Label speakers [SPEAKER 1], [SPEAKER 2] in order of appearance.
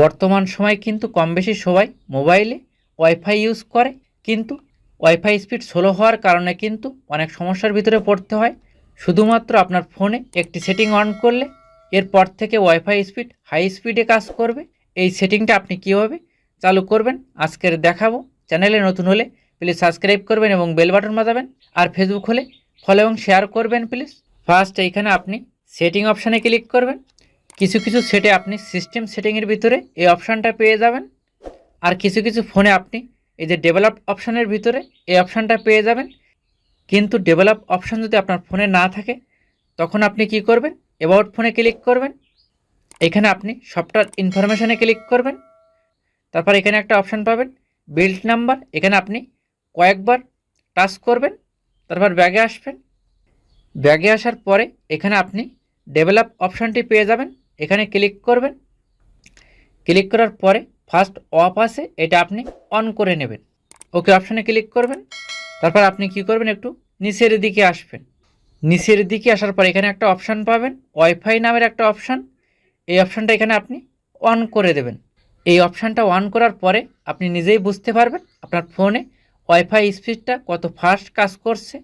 [SPEAKER 1] বর্তমান সময় কিন্তু কম বেশি সবাই মোবাইলে ওয়াইফাই ইউজ করে, কিন্তু ওয়াইফাই স্পিড স্লো হওয়ার কারণে কিন্তু অনেক সমস্যার ভিতরে পড়তে হয়। শুধুমাত্র আপনার ফোনে একটি সেটিং অন করলে এরপর থেকে ওয়াইফাই স্পিড হাই স্পিডে কাজ করবে। এই সেটিংটা আপনি কীভাবে চালু করবেন আজকের দেখাবো। চ্যানেলে নতুন হলে প্লিজ সাবস্ক্রাইব করবেন এবং বেল বাটন বাজাবেন। আর ফেসবুক হলে ফলো এবং শেয়ার করবেন প্লিজ। ফার্স্ট এইখানে আপনি সেটিং অপশানে ক্লিক করবেন। কিছু কিছু সেটে আপনি সিস্টেম সেটিংয়ের ভিতরে এই অপশানটা পেয়ে যাবেন। আর কিছু কিছু ফোনে আপনি এই যে ডেভেলপ অপশানের ভিতরে এই অপশানটা পেয়ে যাবেন। কিন্তু ডেভেলপ অপশান যদি আপনার ফোনে না থাকে, তখন আপনি কি করবেন? অ্যাবাউট ফোনে ক্লিক করবেন। এখানে আপনি সফটওয়্যার ইনফরমেশানে ক্লিক করবেন। তারপর এখানে একটা অপশান পাবেন বিল্ড নাম্বার এখানে আপনি কয়েকবার টাচ করবেন, তারপর ব্যাগে আসবেন। ব্যাগে আসার পরে এখানে আপনি ডেভেলপ অপশানটি পেয়ে যাবেন। এখানে ক্লিক করবেন। ক্লিক করার পরে ফার্স্ট অফ আছে, এটা আপনি অন করে নেবেন। ওকে অপশানে ক্লিক করবেন। তারপর আপনি কি করবেন একটু নিচের দিকে আসবেন। নিচের দিকে আসার পর এখানে একটা অপশান পাবেন, ওয়াইফাই নামের একটা অপশান এই অপশানটা এখানে আপনি অন করে দেবেন। এই অপশানটা অন করার পরে আপনি নিজেই বুঝতে পারবেন আপনার ফোনে ওয়াইফাই স্পিডটা কত ফাস্ট কাজ করছে।